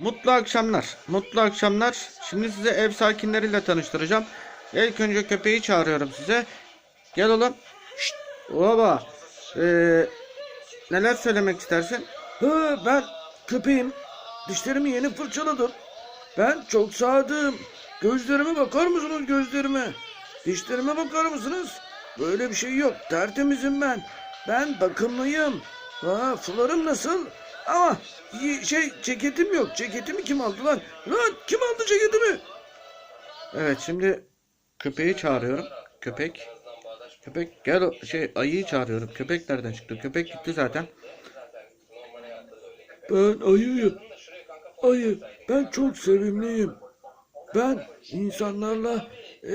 Mutlu akşamlar. Mutlu akşamlar. Şimdi size ev sakinleriyle tanıştıracağım. İlk önce köpeği çağırıyorum size. Gel oğlum. Şşt. Baba. Ee, neler söylemek istersin? Ha, ben köpeğim. Dişlerimi yeni fırçaladım. Ben çok sadığım. Gözlerime bakar mısınız gözlerime? Dişlerime bakar mısınız? Böyle bir şey yok. Tertemizim ben. Ben bakımlıyım. Ha, fularım nasıl? Ama şey ceketim yok. Ceketimi kim aldı lan? Lan kim aldı ceketimi? Evet şimdi köpeği çağırıyorum. Köpek. Köpek gel şey ayıyı çağırıyorum. Köpek nereden çıktı? Köpek gitti zaten. Ben ayıyım. Ayı. Ben çok sevimliyim. Ben insanlarla e,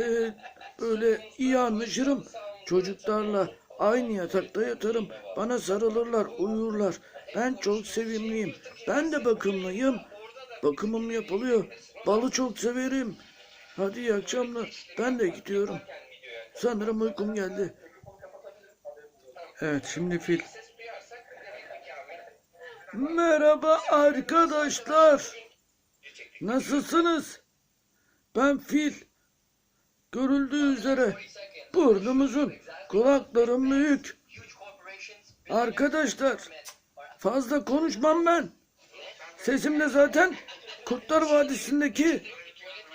böyle iyi anlaşırım. Çocuklarla aynı yatakta yatarım. Bana sarılırlar, uyurlar. Ben çok sevimliyim. Ben de bakımlıyım. Bakımım yapılıyor. Balı çok severim. Hadi iyi akşamlar. Ben de gidiyorum. Sanırım uykum geldi. Evet şimdi fil. Merhaba arkadaşlar. Nasılsınız? Ben Fil. Görüldüğü üzere burnumuzun, kulaklarım büyük. Arkadaşlar fazla konuşmam ben. Sesim de zaten Kurtlar Vadisi'ndeki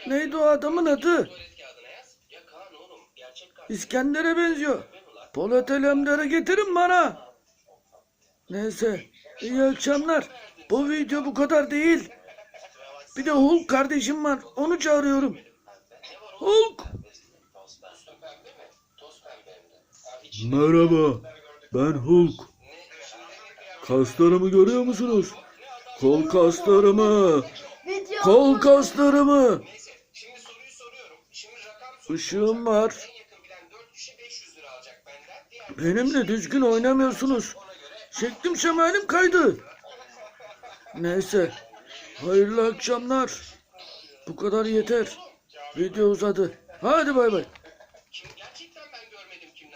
neydi o adamın adı? İskender'e benziyor. Polat Alemdar'ı getirin bana. Neyse iyi akşamlar. Bu video bu kadar değil. Bir de Hulk kardeşim var. Onu çağırıyorum. Hulk. Merhaba. Ben Hulk. Kaslarımı görüyor musunuz? Kol kaslarımı. Kol kaslarımı. Şimdi soruyu soruyorum. Şimdi rakam soruyorum. Işığım var. En yakın bilen 4 kişi 500 lira alacak benden. Diğer Benimle düzgün oynamıyorsunuz. Şeklim şemalim kaydı. Neyse. Hayırlı akşamlar. Bu kadar yeter. Video uzadı. Hadi bay bay.